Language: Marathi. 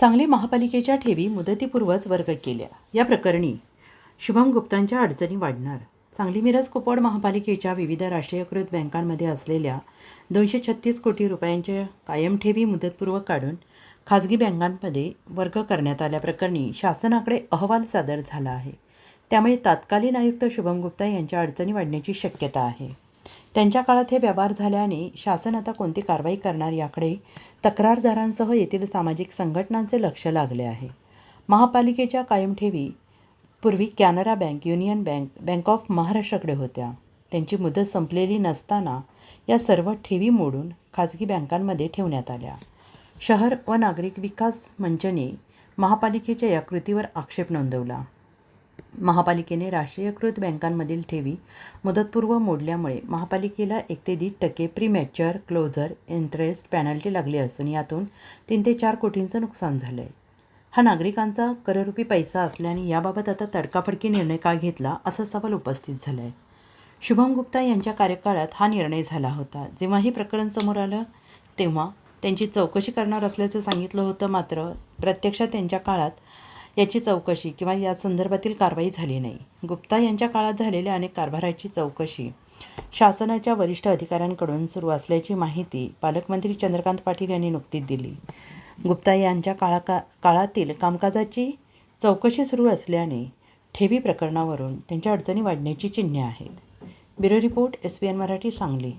सांगली महापालिकेच्या ठेवी मुदतीपूर्वच वर्ग केल्या. या प्रकरणी शुभम गुप्तांच्या अडचणी वाढणार. सांगली मिरज कुपवाड महापालिकेच्या विविध राष्ट्रीयकृत बँकांमध्ये असलेल्या दोनशे छत्तीस कोटी रुपयांच्या कायम ठेवी मुदतपूर्व काढून खाजगी बँकांमध्ये वर्ग करण्यात आल्याप्रकरणी शासनाकडे अहवाल सादर झाला आहे. त्यामुळे तात्कालीन आयुक्त शुभम गुप्ता यांच्या अडचणी वाढण्याची शक्यता आहे. त्यांच्या काळात हे व्यवहार झाल्याने शासन आता कोणती कारवाई करणार याकडे तक्रारदारांसह येथील सामाजिक संघटनांचे लक्ष लागले आहे. महापालिकेच्या कायम ठेवी पूर्वी Canara bank union bank bank of महाराष्ट्राकडे होत्या. त्यांची मुदत संपलेली नसताना या सर्व ठेवी मोडून खाजगी बँकांमध्ये ठेवण्यात आल्या. शहर व नागरिक विकास मंचने महापालिकेच्या या कृतीवर आक्षेप नोंदवला. महापालिकेने राष्ट्रीयकृत बँकांमधील ठेवी मुदतपूर्व मोडल्यामुळे महापालिकेला एक ते दीड टक्के प्रीमॅच्युअर क्लोजर इंटरेस्ट पॅनल्टी लागली असून यातून तीन ते चार कोटींचं नुकसान झालं आहे हा नागरिकांचा कररूपी पैसा असल्याने याबाबत आता तडकाफडकी निर्णय का घेतला असा सवाल उपस्थित झाला आहे शुभम गुप्ता यांच्या कार्यकाळात हा निर्णय झाला होता. जेव्हा हे प्रकरण समोर आलं तेव्हा त्यांची चौकशी करणार असल्याचं सांगितलं होतं मात्र प्रत्यक्षात त्यांच्या काळात याची चौकशी किंवा या संदर्भातील कारवाई झाली नाही. गुप्ता यांच्या काळात झालेल्या अनेक कारभाराची चौकशी शासनाच्या वरिष्ठ अधिकाऱ्यांकडून सुरू असल्याची माहिती पालकमंत्री चंद्रकांत पाटील यांनी नुकतीच दिली. गुप्ता यांच्या काळा का काळातील कामकाजाची चौकशी सुरू असल्याने ठेवी प्रकरणावरून त्यांच्या अडचणी वाढण्याची चिन्हे आहेत. Bureau report S B N Marathi Sangli.